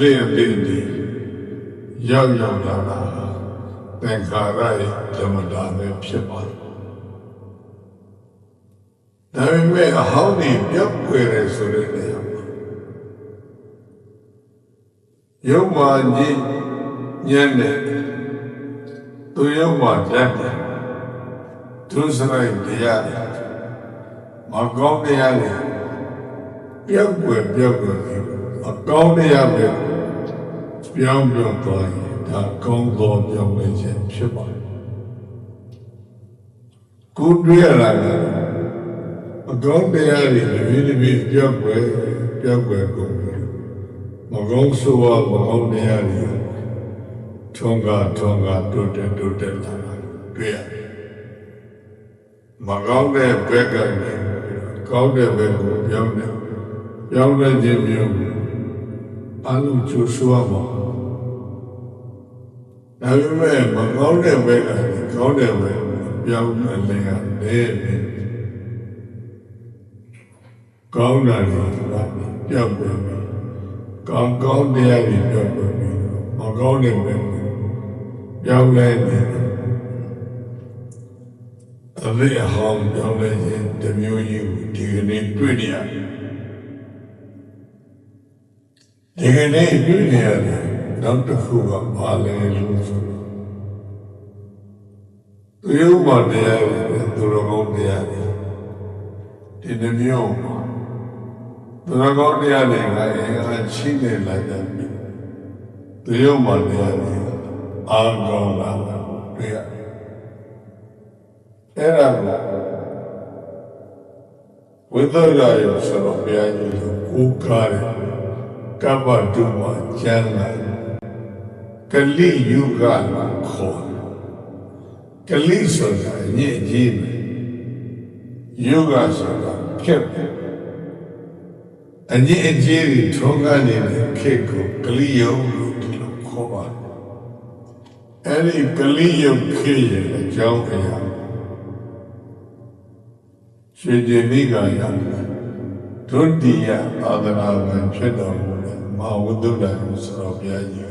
လေးအလေးဒီရောက်ရောက်လာတာသင်္ခါရရဲ့ဓမ္မတာပဲဖြစ်ပါတယ်ဒါပေမဲ့အဟောင်းကြီးပြောက်ွယ်တယ်ဆိုတဲ့နေရာမှာယုံမာကြီးညံ့တဲ့သူယုံမာတက်တယ်သူစရိုက်တရားတယ်မကောင်းတရားတွေပြောက်ွယ်ပြောက်ွယ်ပြီး အကောင်းတရားပဲပြောင်းပြောင်းသွားရင်ဒါကောင်းသောပြောင်းလဲခြင်းဖြစ်ပါတယ်ကိုယ်တွေ့ရတာကအကောင်းတရားတွေတပြေးတပြေးပြောက်ွယ်ပြောက်ွယ်ကုန်တယ်မကောင်းဆိုးဝါးမကောင်းတရားတွေထုံးကားထုံးကားတိုးတက်တိုးတက်လာတာတွေ့ရတယ်မကောင်းတဲ့ဘက်ကနေကောင်းတဲ့ဘက်ကိုပြောင်းတယ်ပြောင်းလဲခြင်းမျိုး အလုံးကျိုးဆွားပါဒါပေမဲ့မကောင်းတဲ့ဘက်ကနေကောင်းတဲ့ဘက်ပြောင်းလဲလင်ရတယ်ကောင်းတာတွေကပြောက်ပြန်ပြီကောင်းကောင်းတရားတွေပြောက်ပြန်ပြီမကောင်းတဲ့ဘက်ပြောင်းလဲနေတယ်အမေအဟောင်းပြောင်းလဲခြင်းတမျိုးကြီးကိုဒီကနေ့တွေ့နေရတယ် ဒီကနေ့တွေ့နေရတယ်နောက်တစ်ခုကဘာလဲလို့ဆိုတော့သူရုံးမှတရားတွေသူတော်ကောင်းတရားတွေဒီနှမျိုးမှာသူတော်ကောင်းတရားတွေကအင်္ဂါရှိနေလာကြပြီသူရုံးမှတရားတွေအာကောင်းလာတွေ့ရတယ်အဲ့ဒါကဝိသုဒ္ဓရောဆိုတော့ဘုရားကြီးကကိုးကားတယ် ကပ္ပတုမကျမ်းလာကလိယုဂလာခေါ်ကလိဆိုတာညစ်ကြီးပဲယုဂဆိုတာခက်ပဲအညစ်အကြေးတွေထုံးကားနေတဲ့ခေတ်ကိုကလိယုလို့ဒီလိုခေါ်ပါတယ်အဲ့ဒီကလိယုခေတ်ရဲ့အကြောင်းအရာရွှေကျင်မိကရဒုတိယအာသနာပန်ဖြစ်တော်မူတဲ့ မဟာဝိသုဒ္ဓရုဆိုတော်ဘုရားကြီး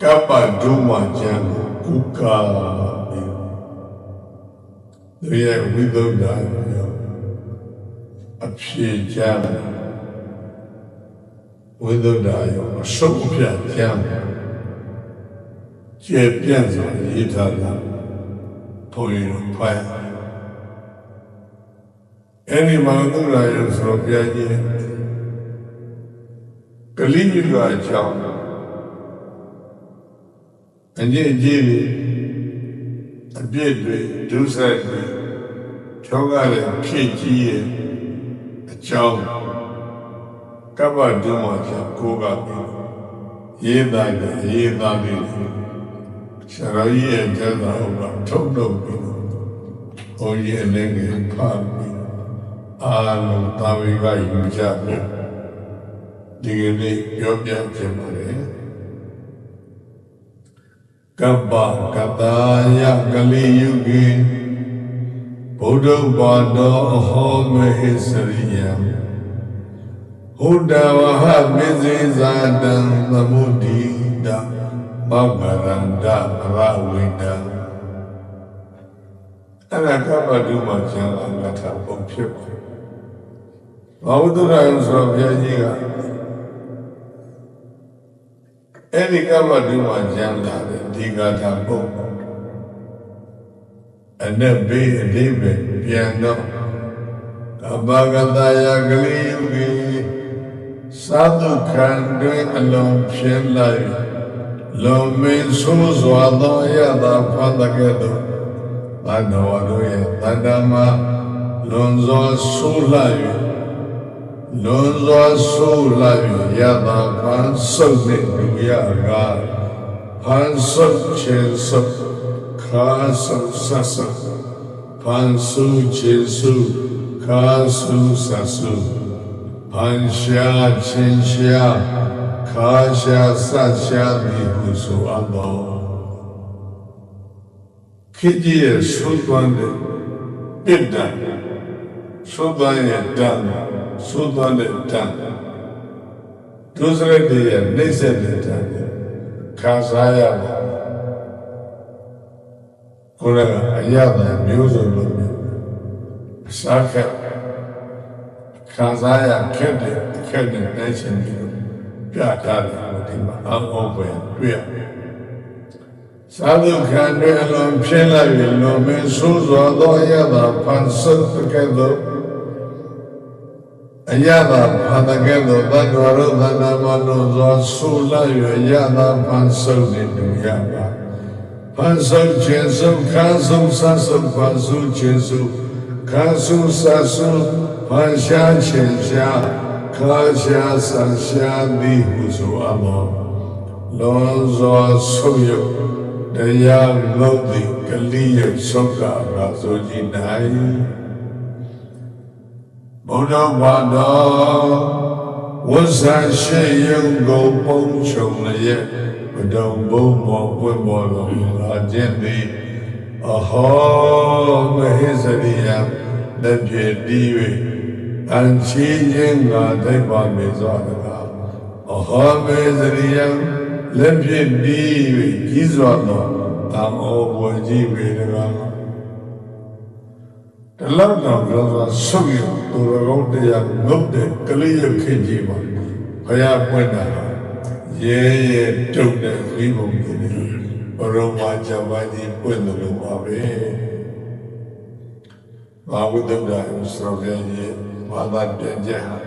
ကကပ္ပဒုမကျမ်းကိုကုကာပြီးသူရဲ့ဝိသုဒ္ဓရောအဖြေကျမ်းဝိသုဒ္ဓရောအစုပ်အပြတ်ကျမ်းကျေပြန့်စွာရေးထားတာဘုန်းကြီးတို့ဖတ်ရအဲ့ဒီမှာသူရာရဆိုတော့ဘုရားကြီး ကလိညုကအကြောင်းအငြိအကြီးတွေအပြစ်တွေဒုစရိုက်တွေထောက်ရတဲ့ဖြစ်ကြီးရဲ့အကြောင်းကပ္ပဒုမချကိုးကပြီးရေးသားတယ်ရေးသားတယ်ဆရာကြီးရဲ့ကျမ်းစာအုပ်ကထုတ်လုပ်ပြီးဘုန်းကြီးအနေနဲ့ဖတ်ပြီးအာလုံးတာဝေကယူကြဖို့ ဒီကနေ့ပြောပြခြင်းပါတယ်ကပ္ပကတာယကလိယုကေဘုဒ္ဓဘာတောအဟောမဟိစရိယံဟုဒဝဟမေဇေဇာတံသမုဒိတမောဂရန္တရဝိတံအဲ့ဒါကပ္ပဒုမကျမ်းအငါထပုံဖြစ်ပါတယ်ဘာဝတ္တရယဆိုတော့ဘုရားကြီးက အဲ့ဒီကမ္မတုမှာကျမ်းလာတယ်ဒီဂါထာပုတ်အနဲ့ဘေးအလေးပဲပြန်တော့ကပ္ပကတယာကလေးယုဂီသာဓုခံတွင်အလုံးဖြစ်လိုက်လုံမင်းဆိုးစွာသောရတာဖတ်တဲ့ကဲ့သို့ဘန္ဓဝတို့ရဲ့တဏ္ဍမှာလွန်စွာဆိုးလှ၍ လွန်စွာဆိုးလာရတာဖန်ဆုပ်တဲ့လူရကဖန်ဆုပ်ချေဆုပ်ခါဆုပ်ဆဆဖန်ဆုချေဆုခါဆုဆဆဖန်ရှာချင်းရှာခါရှာဆရှာဒီဟုဆိုအပ်တော်ခေကြီးရဲ့သုသွမ်းတဲ့ပြစ်ဒဏ်သုသွမ်းရဲ့ဒဏ် သုသွမ်းတဲ့ဒဏ်ဒုစရတည်းရဲ့နှိမ့်ဆက်နေတာခံစားရမှာကိုယ်ကအရသာမျိုးစုံလို့မျိုးအစားခက်ခံစားရခက်တဲ့ခက်တဲ့နိုင်ရှင်ပြီးတော့ပြထားတယ်လို့ဒီမှာအောင်းအောပဲတွေ့ရတယ်သာဓုခံတွေအလုံးဖြစ်လာပြီးလုံးမင်းဆိုးစွာသောရတာဖန်ဆုပ်ကဲ့သို့ အရသာဖန်တဲ့ကဲ့သို့တတ္တဝရသနာမလုံးစွာဆူလာ၍အရသာဖန်ဆုပ်နေတူရပါဖန်ဆုပ်ခြင်းဆုပ်ခန်းဆုပ်ဆဆုပ်ဖန်ဆုပ်ခြင်းဆုပ်ခန်းဆုပ်ဆဆုပ်ဖန်ရှားခြင်းရှားခါရှားဆန်ရှားသည်ဟုဆိုအပ်သောလုံးစွာဆုပ်ရုပ်တရားလို့ဒီကလေးရဆုတ်တာပါဆိုကြည်နိုင် ဘုရားဘာတော်ဝဇ္ဇရှိယုံကိုပုံချုံလည်းဘဒံဘုံမောပွင့်မောတော်လာခြင်းသည်အဟောမဟိစရိယလက်ပြည့်တည်၍အန်ချီခြင်းငါသိပါမေစွာတကားအဟောမေစရိယလက်ဖြင့်ပြီး၍ကြီး လောက်တော့ပြောဆိုဆုပ်ရသူတော်ကောင်းတရားငုတ်တဲ့ကလေးရခင်ကြီးပါဘုရားပွင့်တာရဲရဲတုတ်တဲ့ဝိဘုံကြီးနဲ့ဘရောမာဇဝါကြီးပွင့်တယ်လို့ပါပဲဘာဝိတ္တရာဆိုတဲ့ရဲ့ဘာသာပြန်ကြဟာ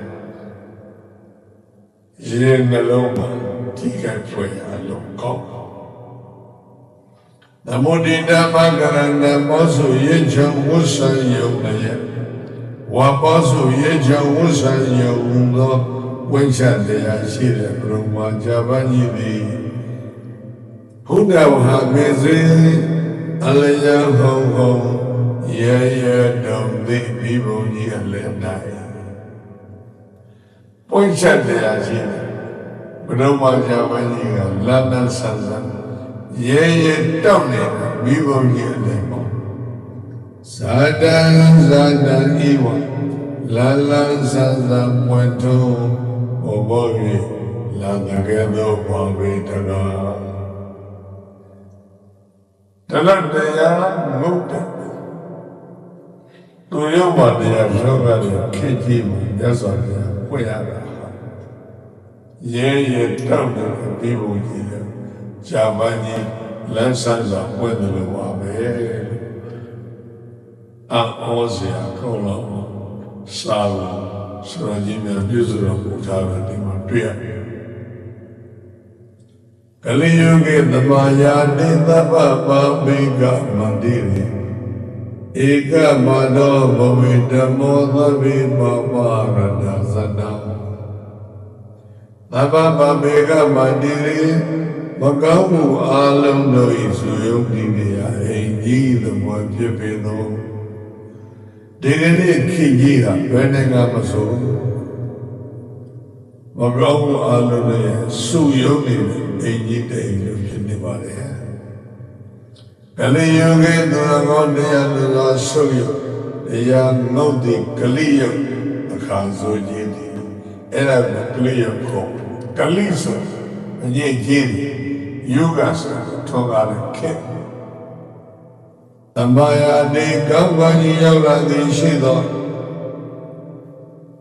ရေနှလုံးမှာဒီကဖွယ်အလုံးကောင်း နမောတိဓမ္မကရဏမောစုရေချံဝုဆံယုံလည်းဝါပောစုရေချံဝုဆံယုံသောဝိချတရားရှိတဲ့ဘုရားဇာပန်ကြီးသည်ဘုရားဝဟာမေစေအလယံဟုံဟုံရေရေတုံသိဒီဘုံကြီးအလယ်၌ပွင့်ချက်တရားရှိတယ်ဘုရားဇာပန်ကြီးကလမ်းလန်းဆန်းဆန်း ရဲရဲတောက်နေမိဘုံကြီးအလည်းပေါ့ဇာတံဇာတံဤဝလာလန်းဆန်းဆန်းပွင့်ထုံးဘောဘော၍လာတကယ်သောဘောဝေတရာတလတ်တရားငုတ်တယ်သူရောက်ပါတရားလောကရဲ့ခေကြီးမှာမြတ်စွာဘုရားပွင့်ရတာရဲရဲတောက်နေပြီးဘုံကြီးတယ် ဂျာမန်ကြီးလမ်းဆန်းစွာပွင့်တယ်လို့ပါပဲအောစရာကောင်းတော့စာလို့ဆိုရကြီးများပြည့်စုံတော်မူထားတယ်ဒီမှာတွေ့ရတယ်ကလိယုကေသမာယာတိသဗ္ဗပါမိကမန္တိရေဧကမနောဘဝေဓမ္မောသဗ္ဗေပပါရဏသတံသဗ္ဗပါမိကမန္တိရေ မကောင်းမှုအလုံးတို့၏ဆိုယုံကြည်နေရအိမ်ကြီးသဘောဖြစ်ပေသောဒီကနေ့ခေကြီးကဘယ်နိုင်ငံမဆိုမကောင်းမှုအလုံးတို့ရဲ့စုယုံနေတဲ့အိမ်ကြီးတဲ့အိမ်လို့ဖြစ်နေပါလေကလေးယုံကဲသူတော်ကောင်းတရားလူသောဆုယုံတရားငုတ်တိကလေးယုံအခါဆိုခြင်းဒီအဲ့ဒါကကလေးယုံကိုကလေးဆိုအငြိကြီး ယောဂဆိုထောကားတဲ့ခေတမ္ပါယာနေကောင်းကောင်းကြီးရောက်လာသည်ရှိသော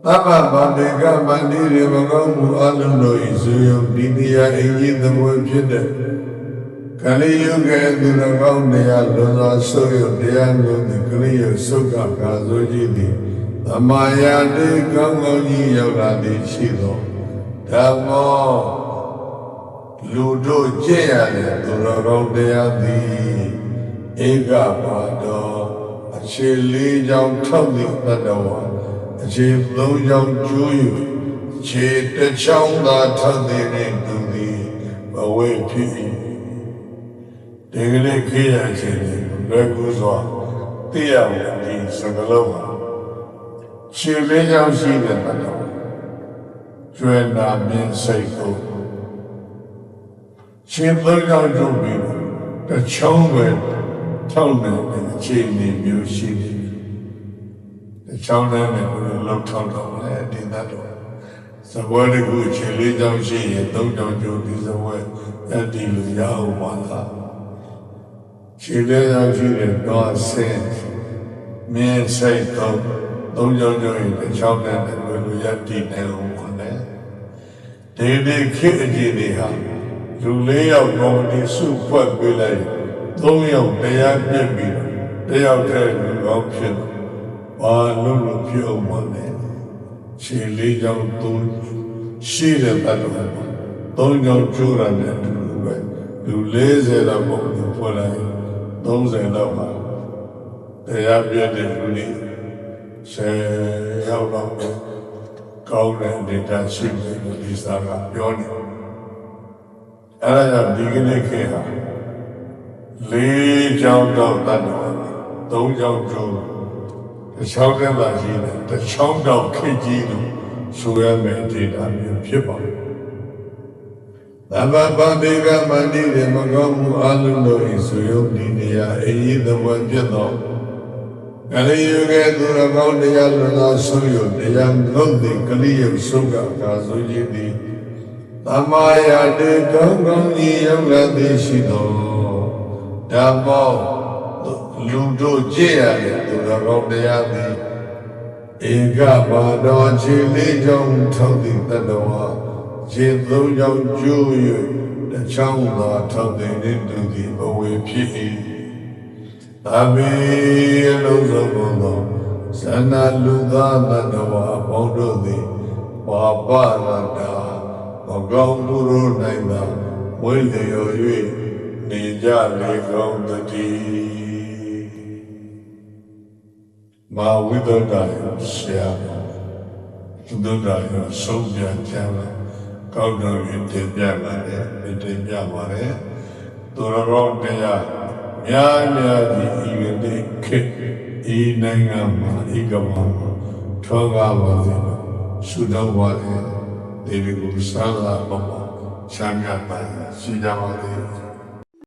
သဗ္ဗဗန္တေကမန္တိရေမကောင်းမှုအလုံးတို့၏ဇူယုံဒီတရားအင်ကြီးသဘောဖြစ်တဲ့ကလေးယုကဲသူတော်ကောင်းတရားလွန်စွာဆုပ်ယုတရားလုံးသည်ကလေးယုဆုတ်ကကာဆိုကြီးသည်သမာယာတေကောင်းကောင်းကြီးရောက်လာသည်ရှိသောဓမ္မော လူတို့ကျင့်ရတဲ့သူတော်ကောင်းတရားသည်ဧကပါတော်အခြေလေးကြောင့်ထောက်သည့်တတ္တဝါအခြေသုံးကြောင့်ကျိုးယူခြေတစ်ချောင်းသာထောက်တဲ့သူသည်ဘဝဖြစ်၏ဒီကနေ့ခေရခြင်းတွေလွယ်ကူစွာသိရမယ်ဒီစကလုံးမှာခြေလေးကြောင့်ရှိတဲ့တတ္တဝါကျွဲနာမင်းစိတ်ကို ရှင်သုံးကြောင့်ကျိုးပြီးတချောင်းပဲထောက်နေတဲ့အခြေအနေမျိုးရှိတယ်။တချောင်းနဲ့ဘယ်လိုလောက်ထောက်တော့လဲဒီသတ်တော်စပွဲတစ်ခုခြေလေးချောင်းရှိရင်သုံးချောင်းကျိုးဒီစပွဲတတ်တည်လို့ရအောင်ပါလားခြေလေးချောင်းရှိတဲ့တော့ဆင်းမြင်းစိတ်တော့သုံးချောင်းကျိုးရင်တစ်ချောင်းနဲ့ဘယ်လိုရတည်နေအောင်ပါလဲဒီဒီခေတ်အကြီးတွေဟာ လူလေးယောက်ကော်မတီစုဖွဲ့ပေးလိုက်သုံးယောက်တရားပြည့်ပြီးတယောက်တည်းလူကောင်းဖြစ်ဘာလို့လို့ဖြစ်အောင်မလဲခြေလေးချောင်းသုံးရှိတဲ့တတ်တော်မှာသုံးချောင်းကျိုးရတဲ့အတူတူပဲလူ40လောက်ပုံသူဖွဲ့လိုက်30လောက်ပါတရားပြည့်တဲ့လူတွေ10ယောက်လောက်ပဲကောင်းတဲ့ဒေတာရှိတယ်လို့ဒီစာကပြောနေတယ် အဲ့ဒါကြောင့်ဒီကနေ့ခေတ်ဟာလေးချောင်းတော့တတ်တော်သုံးချောင်းကျိုးတစ်ချောင်းကသာရှိတယ်တစ်ချောင်းတော့ခေတ်ကြီးလို့ဆိုရမယ်ဒေတာမျိုးဖြစ်ပါတယ်သမ္မာပတိကမန္တိရမကောင်းမှုအလုံးတို့၏ဆိုယုတ်ဒီနေရာအရေးသဘောဖြစ်သောကလေးယုကဲသူတော်ကောင်းတရားလွန်သောဆိုယုတ်တရားငုတ်သည်ကလေးယုဆုကကာဆိုခြင်းသည် သမာယာတေကောင်းကောင်းဤရောက်လာသည်ရှိသောဓမ္မောလူတို့ကြည့်ရတဲ့သူတော်ကောင်းတရားသည်ဧကဘာတော်ခြေလေးကြောင့်ထောက်သည့်တတ္တဝါခြေသုံးကြောင့်ကျိုး၍တချောင်းသာထောက်တဲ့သူသည်ဘဝဖြစ်၏သာမေအလုံးစုံသောဇဏလူသားတတ္တဝါပေါင်းတို့သည်ပါပရတာ မကောင်းမှုတို့၌သာဝိလျော်၍နေကြလေကောင်းတည်းမာဝိဒ္ဒတာဆရာသုဒ္ဓတာရဆုံးပြန်ကြလားကောက်တော်ရင်တင်ပြပါတယ်တင်ပြပါတယ်သူတော်တရားများများဒီဤရတဲ့ခေဤနိုင်ငံမှာဤကမ္ဘာမှာထောကားပါစေလို့ဆုတောင်းပါတယ် ဒီလိုကိုစားလာပါချမ်းသာပါရှိကြပါစေ